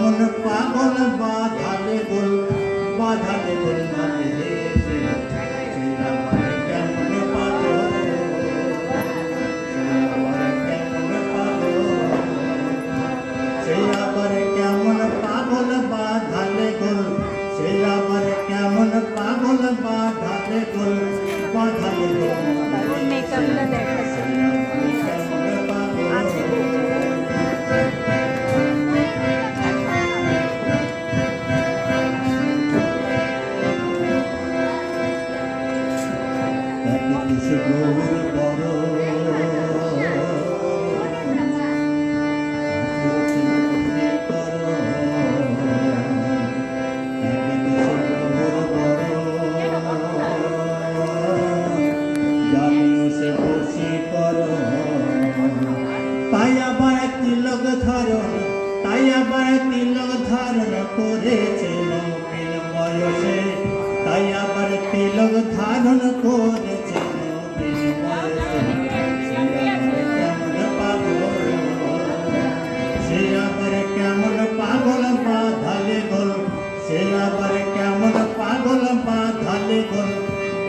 যেমন পাগল বাধালে গোল বাধালে গোল না কিসে গৌর করো তাই আবার তিলক ধারণ, তাই আবার তিলক ধারণ করেছিল বয়সে। তাই আবার তিলক ধারণ করে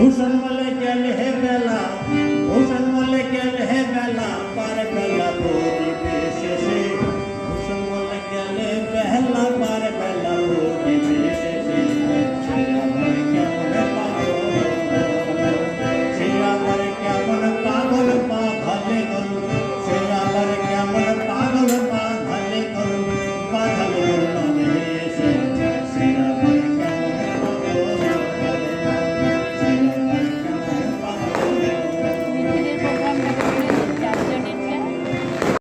ഭൂഷൺമല